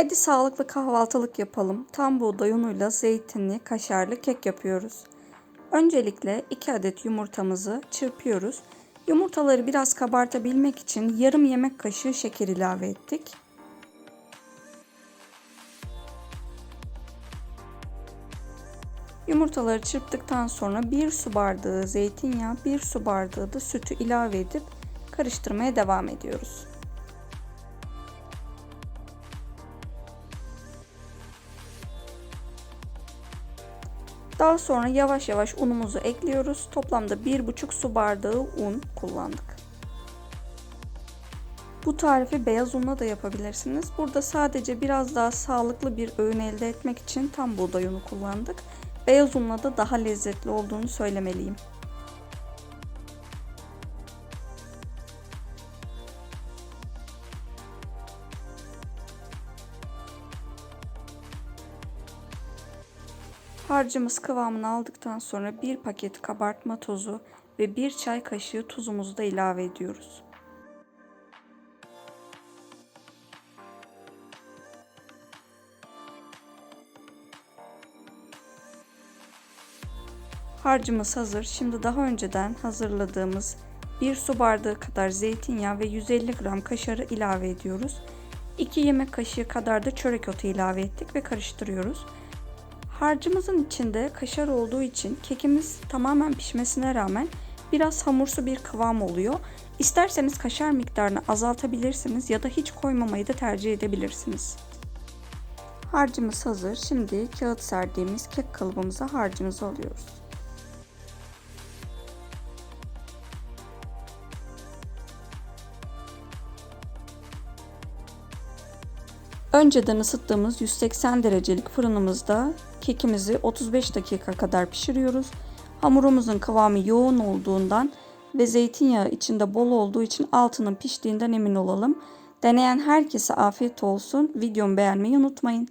Hadi sağlıklı kahvaltılık yapalım. Tam buğday unuyla zeytinli, kaşarlı kek yapıyoruz. Öncelikle 2 adet yumurtamızı çırpıyoruz. Yumurtaları biraz kabartabilmek için yarım yemek kaşığı şeker ilave ettik. Yumurtaları çırptıktan sonra 1 su bardağı zeytinyağı, 1 su bardağı da sütü ilave edip karıştırmaya devam ediyoruz. Daha sonra yavaş yavaş unumuzu ekliyoruz. Toplamda 1,5 su bardağı un kullandık. Bu tarifi beyaz unla da yapabilirsiniz. Burada sadece biraz daha sağlıklı bir öğün elde etmek için tam buğday unu kullandık. Beyaz unla da daha lezzetli olduğunu söylemeliyim. Harcımız kıvamını aldıktan sonra bir paket kabartma tozu ve bir çay kaşığı tuzumuzu da ilave ediyoruz. Harcımız hazır. Şimdi daha önceden hazırladığımız 1 su bardağı kadar zeytinyağı ve 150 gram kaşarı ilave ediyoruz. 2 yemek kaşığı kadar da çörek otu ilave ettik ve karıştırıyoruz. Harcımızın içinde kaşar olduğu için kekimiz tamamen pişmesine rağmen biraz hamursu bir kıvam oluyor. İsterseniz kaşar miktarını azaltabilirsiniz ya da hiç koymamayı da tercih edebilirsiniz. Harcımız hazır. Şimdi kağıt serdiğimiz kek kalıbımıza harcımızı alıyoruz. Önceden ısıttığımız 180 derecelik fırınımızda kekimizi 35 dakika kadar pişiriyoruz. Hamurumuzun kıvamı yoğun olduğundan ve zeytinyağı içinde bol olduğu için altının piştiğinden emin olalım. Deneyen herkese afiyet olsun. Videomu beğenmeyi unutmayın.